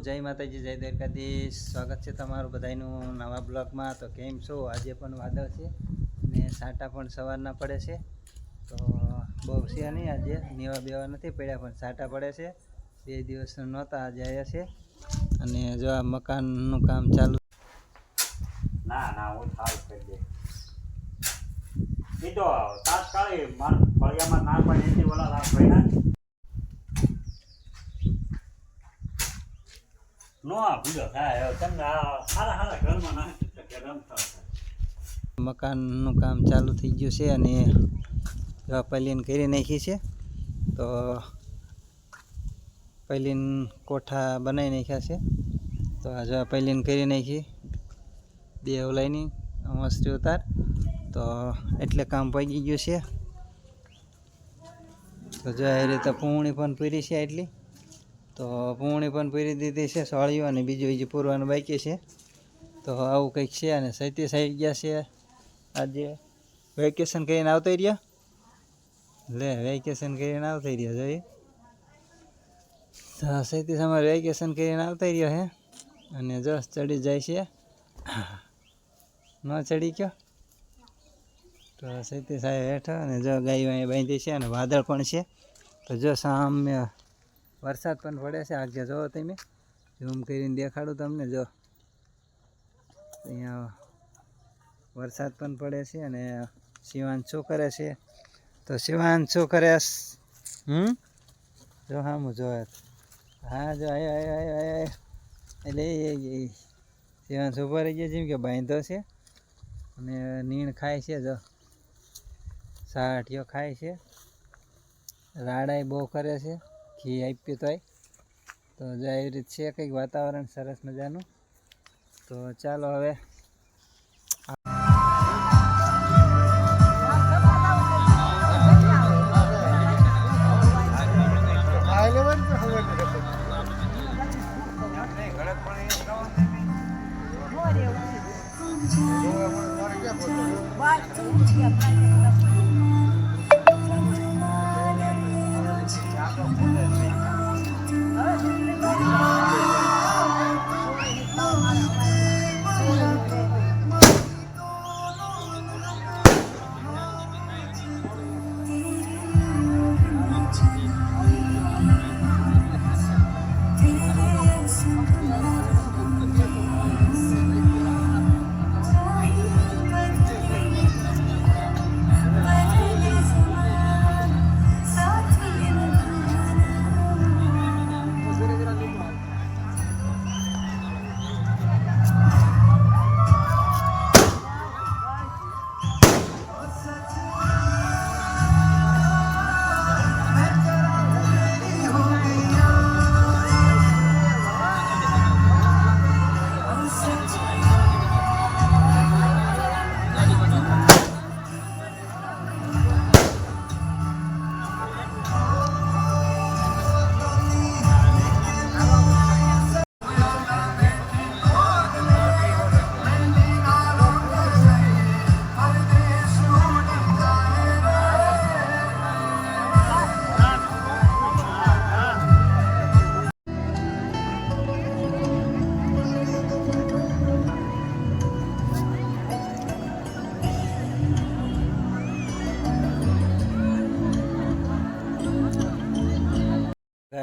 માતાજી, જય દ્વારકાધીશ. સ્વાગત છે તમારું બધાનું નવા બ્લોગમાં. તો કેમ છો? આજે પણ વાદળ છે ને સાંટા પણ સવારના પડે છે. તો બહુ છે નહીં આજે. નીવા બેવા નથી પડ્યા, પણ સાંટા પડે છે. બે દિવસ નહોતા આજે આવ્યા છે. અને જો આ મકાનનું કામ ચાલુ ના ના, હું થાળ કરી દે. તાત્કાલિક મારા ફળિયામાં ના પાડી એથી ઓલા લાખ ભાઈના મકાનનું કામ ચાલુ થઈ ગયું છે અને પલીન કરી નાખી છે. તો પલીન કોઠા બનાવી નાખ્યા છે. તો આ જો પલીન કરી નાખી. બે ઓલાઈની મસ્ત ઉતાર. તો એટલે કામ પગી ગયું છે. તો જો એ રીતે પૂણી પણ પૂરી છે એટલી તો પૂણી પણ પૂરી દીધી છે સોળીઓ અને બીજું બીજું પૂરવાનું બાકી છે. તો આવું કંઈક છે અને સૈતીસ આવી ગયા છે. આજે વેકેશન કરીને આવતા રહ્યા? લે, વેકેશન કરીને આવતા રહ્યા જોઈએ. તો સૈતીસ અમારે વેકેશન કરીને આવતા રહ્યા હે. અને જો ચડી જાય છે. ન ચડી ગયો તો સૈતી સાહેબ હેઠળ અને જો ગાયું અહીંયા બાંધી છે અને વાદળ પણ છે. તો જો સામે વરસાદ પણ પડે છે. આગળ જોવો તમે ઝૂમ કરીને દેખાડું તમને, જો અહીંયા વરસાદ પણ પડે છે અને શિવાન શું કરે છે? તો શિવાન શું કરે? હમ? જો હા હું જો હા, જો આયો આયો આયો આયો એટલે એ શિવાંત ઊભો રહી ગયો જેમ કે બાંધો છે અને નીણ ખાય છે, જો. સાઠિયો ખાય છે. રાડાઈ બહુ કરે છે. ઘી આપ્યું તોય તો જો એવી રીત છે કંઈક વાતાવરણ સરસ મજાનું તો ચાલો હવે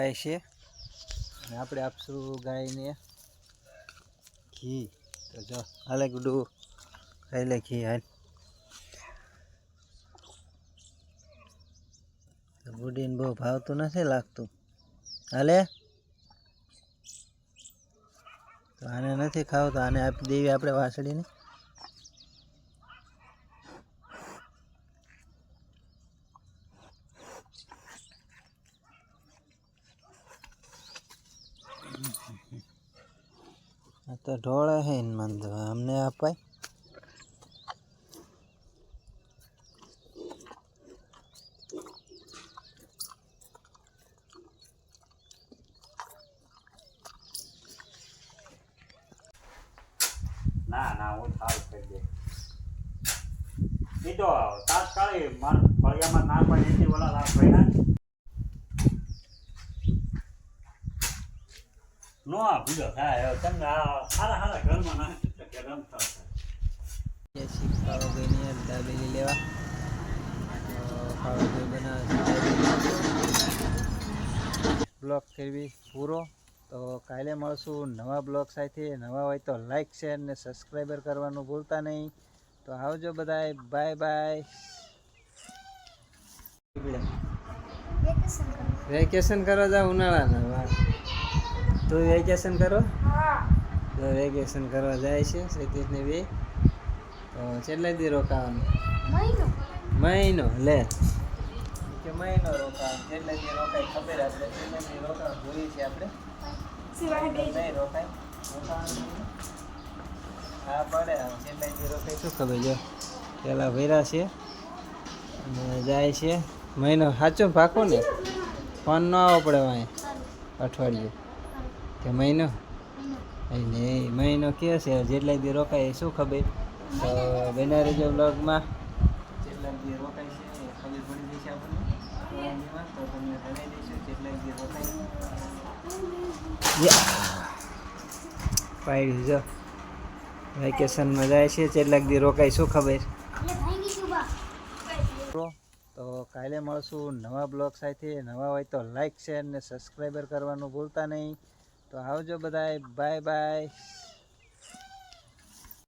ગાય છે. અને આપણે આપશું ગાયને ઘી. તો જો, હાલે ગુડુ. ખાઈ લે ઘી, હાલ. ગુડીને બહુ ભાવતું નથી લાગતું. હાલે? તો આને નથી ખાવ તો આને આપી દેવી આપણે વાસળીને. તો ઢોળે હે એને તો અમને અપાય ના ના, હું સારું કરી દે તો તાત્કાલિક માર ફળિયામાં ના પડે, એથી ઓલા લાખ ભાઈના નો આ ભૂલો થાય. તમને આ સારા સારા ઘરમાં નાખી તો કે રમતા થાય. જય કાળોભાઈની દાબેલી લેવા. તો કાળોભાઈ બનાવે બ્લોગ ફેરવી પૂરો. તો કાલે મળશું નવા બ્લોગ સાથે. નવા હોય તો લાઇક શેર ને સબસ્ક્રાઈબર કરવાનું ભૂલતા નહીં. તો આવજો બધાય. બાય બાય વેકેશન કરવા જાવ ઉનાળાના. વાહ. તું વેકેશન કરો? તો વેકેશન કરવા જાય છે સતીશને બે. તો કેટલા દી રોકાવાનું? મહિનો. લે. કે મહિનો રોકાવાનું? કેટલા દી રોકાય ખબર આપણે કેટલા દી રોકાવાનું જોઈએ છે આપણે નહીં રોકાય. હા પડે કેટલા દી રોકાય. શું ખબર? જો પેલા ભર્યા છે. અને જાય છે. મહિનો સાચો પાકો ને? ફોન ન આવવો પડે અહીં અઠવાડિયું. કે મહિનો? એ મહિનો કે છે? જેટલા દી રોકાય શું ખબર? તો બેના રેજો બ્લોગમાં જેટલા દી રોકાય છે ખબર પડી જશે આપણને. તો તમને જણાવી દઈશું જેટલા દી રોકાય પાડ્યું જો વેકેશનમાં જાય છે કેટલાક દી રોકાય શું ખબર? તો કાલે મળશું નવા બ્લોગ સાથે. નવા હોય તો લાઈક શેર ને સબસ્ક્રાઈબર કરવાનું ભૂલતા નહીં. તો આવજો બધાય. Bye bye